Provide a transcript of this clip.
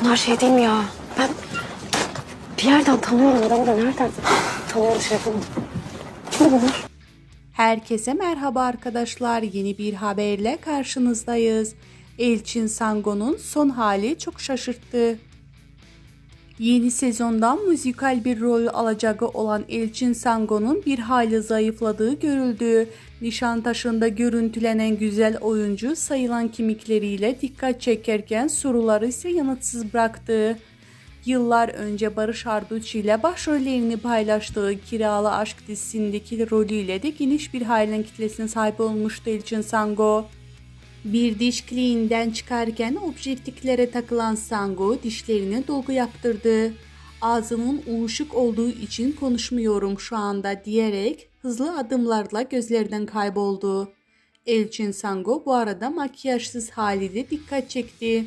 Şunlar şey değil mi ya? Ben bir yerden tanıyorum adamı da nereden tanıyorum şey yapamadım. Bunlar? Herkese merhaba arkadaşlar. Yeni bir haberle karşınızdayız. Elçin Sango'nun son hali çok şaşırttı. Yeni sezondan müzikal bir rol alacağı olan Elçin Sango'nun bir hali zayıfladığı görüldü. Nişantaşı'nda görüntülenen güzel oyuncu sayılan kimikleriyle dikkat çekerken soruları ise yanıtsız bıraktı. Yıllar önce Barış Arduç ile başrollerini paylaştığı Kiralı Aşk dizisindeki rolüyle de geniş bir hayran kitlesine sahip olmuştu Elçin Sango. Bir diş kliniğinden çıkarken objektiflere takılan Sango dişlerine dolgu yaptırdı. Ağzımın uyuşuk olduğu için konuşmuyorum şu anda diyerek hızlı adımlarla gözlerden kayboldu. Elçin Sango bu arada makyajsız haliyle dikkat çekti.